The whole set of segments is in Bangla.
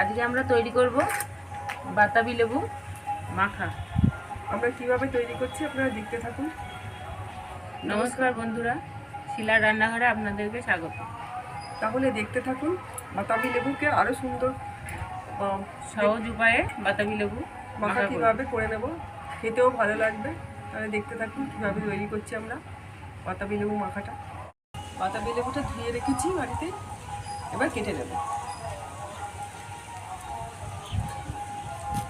আজকে আমরা তৈরি করব বাতাবি লেবু মাখা। আমরা কীভাবে তৈরি করছি আপনারা দেখতে থাকুন। নমস্কার বন্ধুরা শিলার রান্নাঘরে আপনাদেরকে স্বাগত। তাহলে দেখতে থাকুন বাতাবি লেবুকে আরও সুন্দর সহজ উপায়ে বাতাবি লেবু মাখা। কীভাবে করে নেব খেতেও ভালো লাগবে। তাহলে দেখতে থাকুন কীভাবে তৈরি করছি আমরা বাতাবি লেবু মাখাটা। বাতাবি লেবুটা ধুয়ে রেখেছি বাড়িতে এবার কেটে নেব।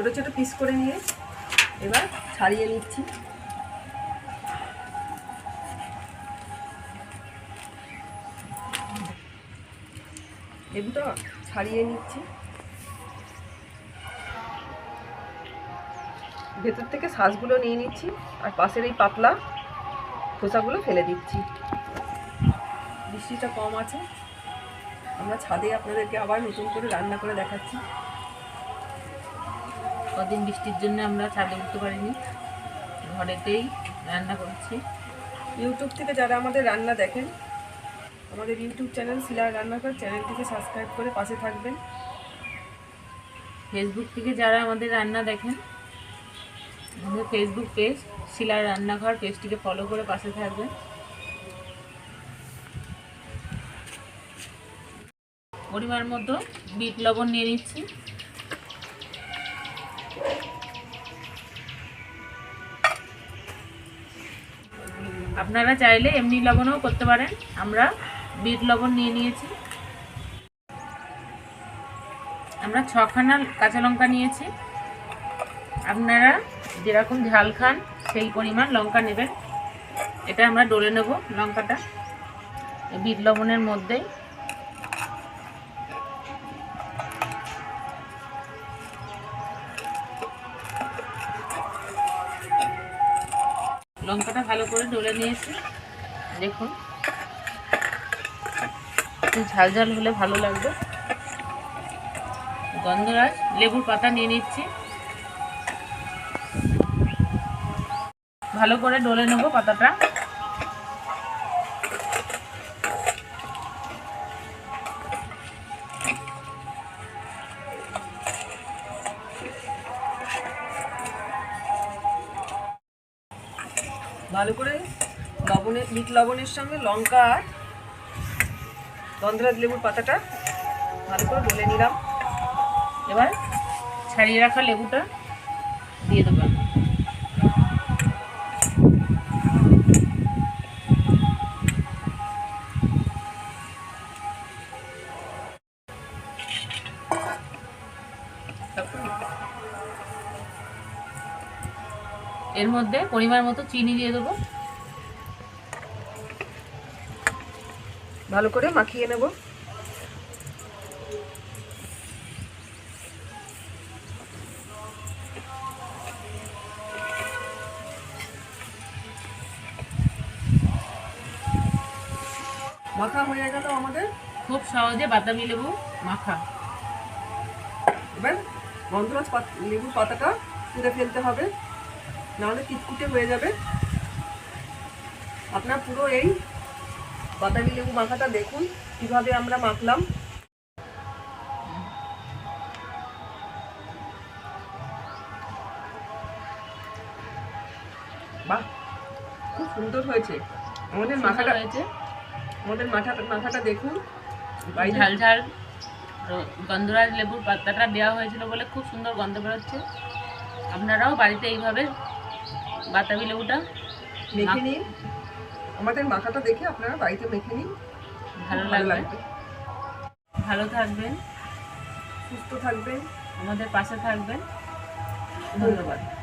ছোটো ছোটো পিস করে নিয়ে এবার ছাড়িয়ে নিচ্ছি। লেবুটা ছাড়িয়ে নিচ্ছি। ভেতর থেকে শ্বাসগুলো নিয়ে নিচ্ছি আর পাশের এই পাতলা খোসাগুলো ফেলে দিচ্ছি। বৃষ্টিটা কম আছে। আমরা ছাদে আপনাদেরকে আবার নতুন করে রান্না করে দেখাচ্ছি। কদিন বৃষ্টির জন্য আমরা ছাদে উঠতে পারিনি। ঘরেতেই রান্না করছি। ইউটিউব থেকে যারা আমাদের রান্না দেখেন আমাদের ইউটিউব চ্যানেল শিলার রান্নাঘর চ্যানেলটিকে সাবস্ক্রাইব করে পাশে থাকবেন। ফেসবুক থেকে যারা আমাদের রান্না দেখেন আমাদের ফেসবুক পেজ শিলার রান্নাঘর পেজটিকে ফলো করে পাশে থাকবেন। পরিমাণ মতো বিট লবণ নিয়ে নিচ্ছি। আপনারা চাইলে এমনি লবণও করতে পারেন। আমরা বিট লবণ নিয়ে নিয়েছি। আমরা ছখানা কাঁচা লঙ্কা নিয়েছি। আপনারা যেরকম ঝাল খান, সেই পরিমাণ লঙ্কা নেবেন। এটা আমরা ডলে নেব লঙ্কাটা। বিট লবণের মধ্যেই। লঙ্কাটা ভালো করে ডলে নিয়েছি। দেখুন। একটু ঝাল ঝাল হলে ভালো লাগবে। গন্ধরাজ লেবুর পাতা নিয়ে নিচ্ছি। ভালো করে ডলে নেব পাতাটা। ভালো করে লবণের মিট লবণের সঙ্গে লঙ্কা আর গন্ধরাজ লেবুর পাতাটা ভালো করে বলে নিলাম। এবার ছাড়িয়ে রাখা লেবুটা দিয়ে দেবো এর মধ্যে পরিমাণ মতো চিনি দিয়ে দেবো। ভালো করে মাখিয়ে নেব। মাখা হয়ে গেল আমাদের। খুব সহজে বাদামি লেবু মাখা। এবার গন্ধরাজ লেবুর পাতাটা তুলে ফেলতে হবে। নাহলে কিটকুটে হয়ে যাবে। আপনার পুরো এই বাতাবি লেবু মাখাটা দেখুন কীভাবে আমরা মাখলাম। বাহ খুব সুন্দর হয়েছে। আমাদের মাখাটা হয়েছে। আমাদের মাথাটা মাথাটা দেখুন। ঝাল ঝাল গন্ধরাজ লেবুর পাতাটা দেওয়া হয়েছিল বলে খুব সুন্দর গন্ধ বেরোচ্ছে। আপনারাও বাড়িতে এইভাবে বাতাবি লেবুটা? মেখে নিন। আমাদের মাখাটা দেখে আপনারা বাড়িতে মেখে নিন। ভালো লাগবে। ভালো থাকবেন। সুস্থ থাকবেন। আমাদের পাশে থাকবেন। ধন্যবাদ।